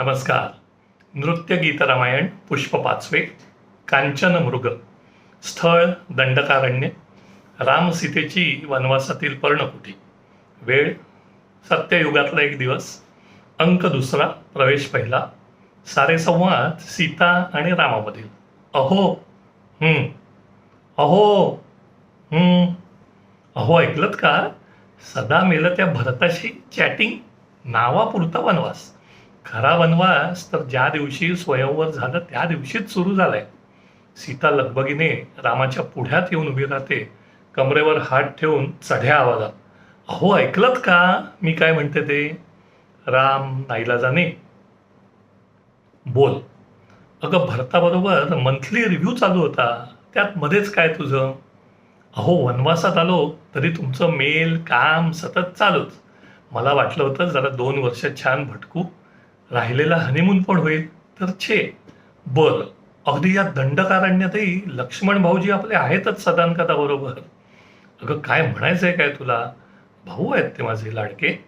नमस्कार. नृत्य गीत रामायण पुष्प पाचवे कांचन मृग स्थळ दंडकारण्य राम सीतेची वनवासातील पर्णकुटी. वेळ सत्ययुगातला एक दिवस अंक दुसरा प्रवेश पहिला सारे संवाद सीता आणि रामामधील. अहो हं, अहो हं, अहो ऐकलत का? सदा मेलं त्या भरताशी चॅटिंग नावापुरता वनवास. खरा वनवास तर ज्या दिवशी स्वयंवर झालं त्या दिवशीच सुरू झालाय. सीता लगबगीने रामाच्या पुढ्यात येऊन उभी राहते. कमरेवर हात ठेवून चढ्या आवाजात अहो ऐकलत का? मी काय म्हणते ते? राम नाईलाजाने बोल अगं भरताबरोबर मंथली रिव्ह्यू चालू होता. त्यात मध्येच काय तुझं? अहो वनवासात आलो तरी तुमचं मेल काम सतत चालूच. मला वाटलं होतं जरा दोन वर्ष छान भटकू. राहिलेला हनीमून पण होईल तर छे. बर अगदी या दंडकारण्यातही लक्ष्मण भाऊजी आपले आहेतच सदानकदा बरोबर. अगं काय म्हणायचंय काय तुला? भाऊ आहेत ते माझे लाडके.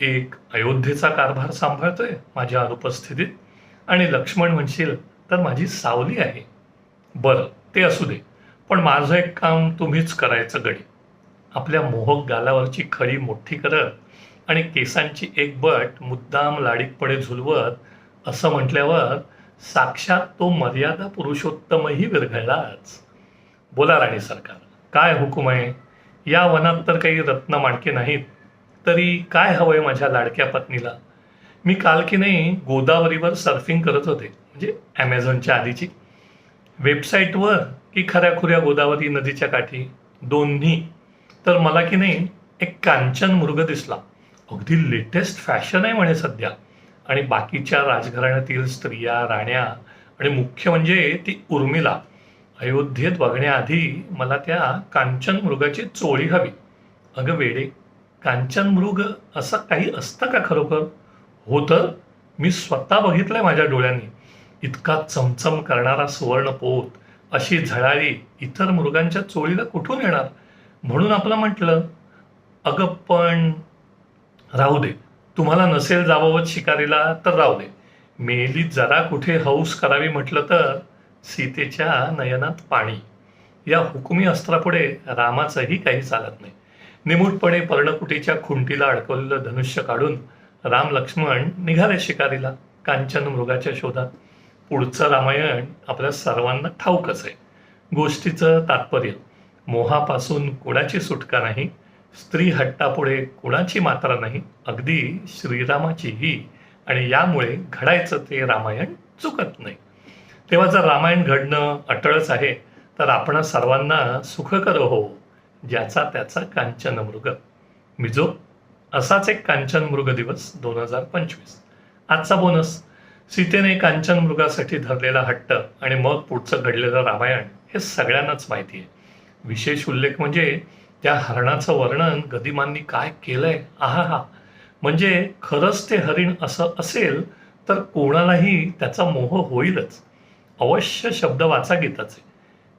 एक अयोध्येचा कारभार सांभाळतोय माझ्या अनुपस्थितीत. आणि लक्ष्मण म्हणशील तर माझी सावली आहे. बरं ते असू दे. पण माझं एक काम तुम्हीच करायचं गडी. आपल्या मोहक गालावरची खरी मोठी करत आणि केसांची एक बट मुद्दाम लाडीकपणे झुलवत असं म्हटल्यावर साक्षात तो मर्यादा पुरुषोत्तमही विरघळलाच बोला राणी सरकार काय हुकूम आहे? या वनात तर काही रत्न माणके नाहीत तरी काय हवंय माझ्या लाडक्या पत्नीला? मी काल की नाही गोदावरीवर सर्फिंग करत होते म्हणजे ॲमेझॉनच्या आधीची. वेबसाईटवर की खऱ्याखुऱ्या गोदावरी नदीच्या काठी दोन्ही. तर मला की नाही एक कांचन मृग दिसला. अगदी लेटेस्ट फॅशन आहे म्हणे सध्या. आणि बाकीच्या राजघराण्यातील स्त्रिया राण्या आणि मुख्य म्हणजे ती उर्मिला. अयोध्येत बघण्याआधी मला त्या कांचन मृगाची चोळी हवी. अगं वेडे कांचन मृग असं काही असतं का खरोखर? हो तर मी स्वतः बघितलंय माझ्या डोळ्यांनी. इतका चमचम करणारा सुवर्ण पोत अशी झळाळी इतर मृगांच्या चोळीला कुठून येणार? म्हणून आपलं म्हटलं अगं पण राहू दे. तुम्हाला नसेल जाबावत शिकारीला तर राहू दे. मेली जरा कुठे हौस करावी म्हटलं तर सीतेच्या नयनात पाणी. या हुकुमी अस्त्रापुढे रामाचंही काही चालत नाही. निमूटपणे पर्णकुटीच्या खुंटीला अडकवलेलं धनुष्य काढून राम लक्ष्मण निघाले शिकारीला कांचन मृगाच्या शोधात. पुढचं रामायण आपल्या सर्वांना ठाऊकच आहे. गोष्टीचं तात्पर्य मोहापासून कुणाची सुटका नाही स्त्री हट्टापुढे कुणाची मात्रा नाही अगदी श्रीरामाचीही. आणि यामुळे घडायचं ते रामायण चुकत नाही. तेव्हा जर रामायण घडणं अटळच आहे तर आपण सर्वांना सुखकर हो ज्याचा त्याचा कांचन मृग. मिजो असाच एक कांचन मृग दिवस दोन हजार पंचवीस. आजचा बोनस सीतेने कांचन मृगासाठी धरलेला हट्ट आणि मग पुढचं घडलेलं रामायण हे सगळ्यांनाच माहिती आहे. विशेष उल्लेख म्हणजे त्या हरणाचं वर्णन गदिमांनी काय केलंय? आहा हा. म्हणजे खरंच ते हरिण असं असेल तर कोणालाही त्याचा मोह होईलच. अवश्य शब्द वाचा गीताचे.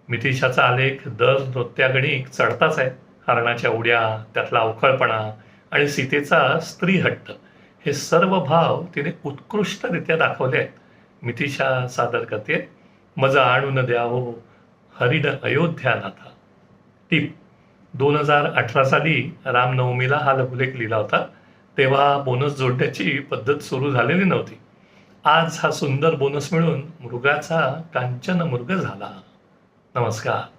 मिथिशाचा आलेख दर नृत्यागणिक चढताच आहे. हरणाच्या उड्या त्यातला अवखळपणा आणि सीतेचा स्त्री हट्ट हे सर्व भाव तिने उत्कृष्टरित्या दाखवले आहेत. मिथिशा सादर करते मजा आणून द्यावो हरिण अयोध्यानाथा टीप. दोन हजार अठरा साली रामनवमीला हा लघुलेख लिहिला होता. तेव्हा बोनस जोडण्याची पद्धत सुरू झालेली नव्हती. आज हा सुंदर बोनस मिळून मृगाचा कांचन मृग झाला. नमस्कार.